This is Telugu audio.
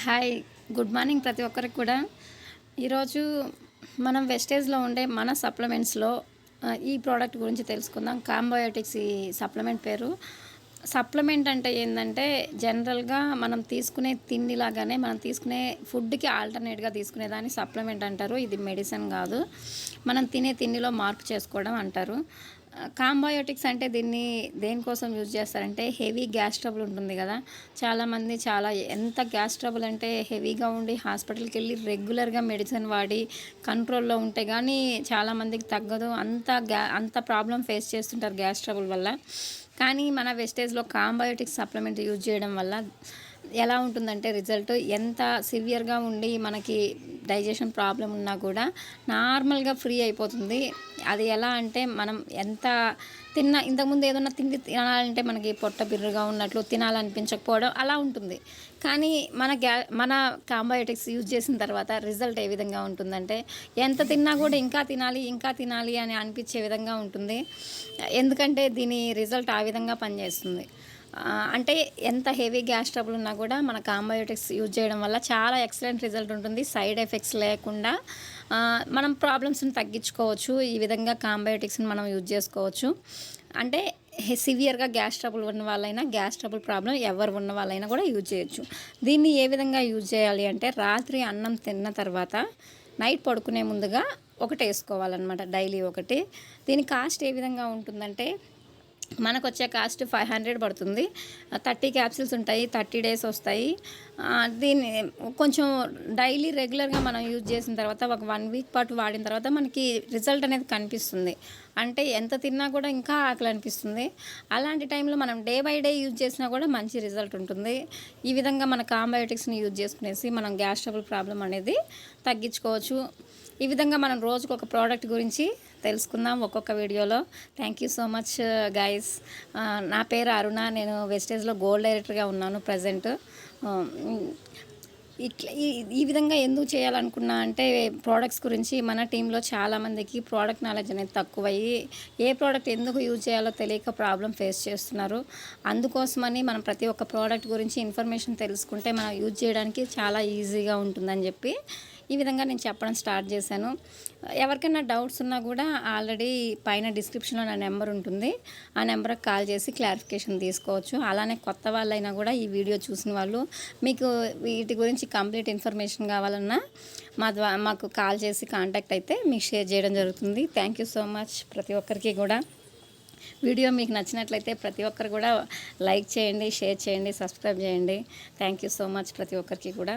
హాయ్ గుడ్ మార్నింగ్ ప్రతి ఒక్కరికి కూడా. ఈరోజు మనం వెస్టేజ్లో ఉండే మన సప్లిమెంట్స్లో ఈ ప్రోడక్ట్ గురించి తెలుసుకుందాం. కాంబయోటిక్స్ ఈ సప్లిమెంట్ పేరు. సప్లిమెంట్ అంటే ఏంటంటే జనరల్గా మనం తీసుకునే తిండి లాగానే మనం తీసుకునే ఫుడ్కి ఆల్టర్నేట్గా తీసుకునేదాన్ని సప్లిమెంట్ అంటారు. ఇది మెడిసిన్ కాదు. మనం తినే తిండిలో మార్పు చేసుకోవడం అంటారు. కాంబయోటిక్స్ అంటే దీన్ని దేనికోసం యూజ్ చేస్తారంటే హెవీ గ్యాస్ ట్రబుల్ ఉంటుంది కదా. చాలామంది చాలా ఎంత గ్యాస్ ట్రబుల్ అంటే హెవీగా ఉండి హాస్పిటల్కి వెళ్ళి రెగ్యులర్గా మెడిసిన్ వాడి కంట్రోల్లో ఉంటే కానీ చాలామందికి తగ్గదు. అంత గ్యా అంత ప్రాబ్లం ఫేస్ చేస్తుంటారు గ్యాస్ ట్రబుల్ వల్ల. కానీ మన వెస్టేజ్లో కాంబయోటిక్స్ సప్లిమెంట్ యూజ్ చేయడం వల్ల ఎలా ఉంటుందంటే రిజల్ట్ ఎంత సివియర్గా ఉండి మనకి డైజెషన్ ప్రాబ్లం ఉన్నా కూడా నార్మల్గా ఫ్రీ అయిపోతుంది. అది ఎలా అంటే మనం ఎంత తిన్న ఇంతకుముందు ఏదన్నా తిండి తినాలంటే మనకి పొట్ట బిర్రుగా ఉన్నట్లు తినాలనిపించకపోవడం అలా ఉంటుంది. కానీ మన గ్యా మన కాంబయోటిక్స్ యూజ్ చేసిన తర్వాత రిజల్ట్ ఏ విధంగా ఉంటుందంటే ఎంత తిన్నా కూడా ఇంకా తినాలి ఇంకా తినాలి అని అనిపించే విధంగా ఉంటుంది. ఎందుకంటే దీని రిజల్ట్ ఆ విధంగా పనిచేస్తుంది. అంటే ఎంత హెవీ గ్యాస్ ట్రబుల్ ఉన్నా కూడా మన కాంబయోటిక్స్ యూజ్ చేయడం వల్ల చాలా ఎక్సలెంట్ రిజల్ట్ ఉంటుంది. సైడ్ ఎఫెక్ట్స్ లేకుండా మనం ప్రాబ్లమ్స్ని తగ్గించుకోవచ్చు. ఈ విధంగా కాంబయోటిక్స్ని మనం యూజ్ చేసుకోవచ్చు. అంటే సివియర్గా గ్యాస్ ట్రబుల్ ఉన్న వాళ్ళైనా గ్యాస్ ట్రబుల్ ప్రాబ్లం ఎవరు ఉన్న వాళ్ళైనా కూడా యూజ్ చేయొచ్చు. దీన్ని ఏ విధంగా యూజ్ చేయాలి అంటే రాత్రి అన్నం తిన్న తర్వాత నైట్ పడుకునే ముందుగా ఒకటి వేసుకోవాలన్నమాట. డైలీ ఒకటి. దీని కాస్ట్ ఏ విధంగా ఉంటుందంటే మనకు వచ్చే కాస్ట్ ఫైవ్ హండ్రెడ్ పడుతుంది. థర్టీ క్యాప్సిల్స్ ఉంటాయి థర్టీ డేస్ వస్తాయి. దీన్ని కొంచెం డైలీ రెగ్యులర్గా మనం యూజ్ చేసిన తర్వాత ఒక వన్ వీక్ పాటు వాడిన తర్వాత మనకి రిజల్ట్ అనేది కనిపిస్తుంది. అంటే ఎంత తిన్నా కూడా ఇంకా ఆకలి అనిపిస్తుంది. అలాంటి టైంలో మనం డే బై డే యూజ్ చేసినా కూడా మంచి రిజల్ట్ ఉంటుంది. ఈ విధంగా మన కాంబయోటిక్స్ని యూజ్ చేసుకునేసి మనం గ్యాస్ ట్రబుల్ ప్రాబ్లం అనేది తగ్గించుకోవచ్చు. ఈ విధంగా మనం రోజుకు ఒక ప్రోడక్ట్ గురించి తెలుసుకుందాం ఒక్కొక్క వీడియోలో. Thank you so much guys నా పేరు అరుణ. నేను వెస్టేజ్లో గోల్డ్ డైరెక్టర్గా ఉన్నాను ప్రజెంట్ um, ఇట్లా ఈ ఈ విధంగా ఎందుకు చేయాలనుకున్నా అంటే ప్రోడక్ట్స్ గురించి మన టీంలో చాలామందికి ప్రోడక్ట్ నాలెడ్జ్ అనేది తక్కువయ్యి ఏ ప్రోడక్ట్ ఎందుకు యూజ్ చేయాలో తెలియక ప్రాబ్లం ఫేస్ చేస్తున్నారు. అందుకోసమని మనం ప్రతి ఒక్క ప్రోడక్ట్ గురించి ఇన్ఫర్మేషన్ తెలుసుకుంటే మనం యూజ్ చేయడానికి చాలా ఈజీగా ఉంటుందని చెప్పి ఈ విధంగా నేను చెప్పడం స్టార్ట్ చేశాను. ఎవరికైనా డౌట్స్ ఉన్నా కూడా ఆల్రెడీ పైన డిస్క్రిప్షన్లో నా నెంబర్ ఉంటుంది. ఆ నెంబర్కి కాల్ చేసి క్లారిఫికేషన్ తీసుకోవచ్చు. అలానే కొత్త వాళ్ళైనా కూడా ఈ వీడియో చూసిన వాళ్ళు మీకు వీటి గురించి కంప్లీట్ ఇన్ఫర్మేషన్ కావాలన్నా మా ద్వారా మాకు కాల్ చేసి కాంటాక్ట్ అయితే మీకు షేర్ చేయడం జరుగుతుంది. థ్యాంక్ యూ సో మచ్ ప్రతి ఒక్కరికి కూడా. వీడియో మీకు నచ్చినట్లయితే ప్రతి ఒక్కరు కూడా లైక్ చేయండి షేర్ చేయండి సబ్స్క్రైబ్ చేయండి. థ్యాంక్ యూ సో మచ్ ప్రతి ఒక్కరికి కూడా.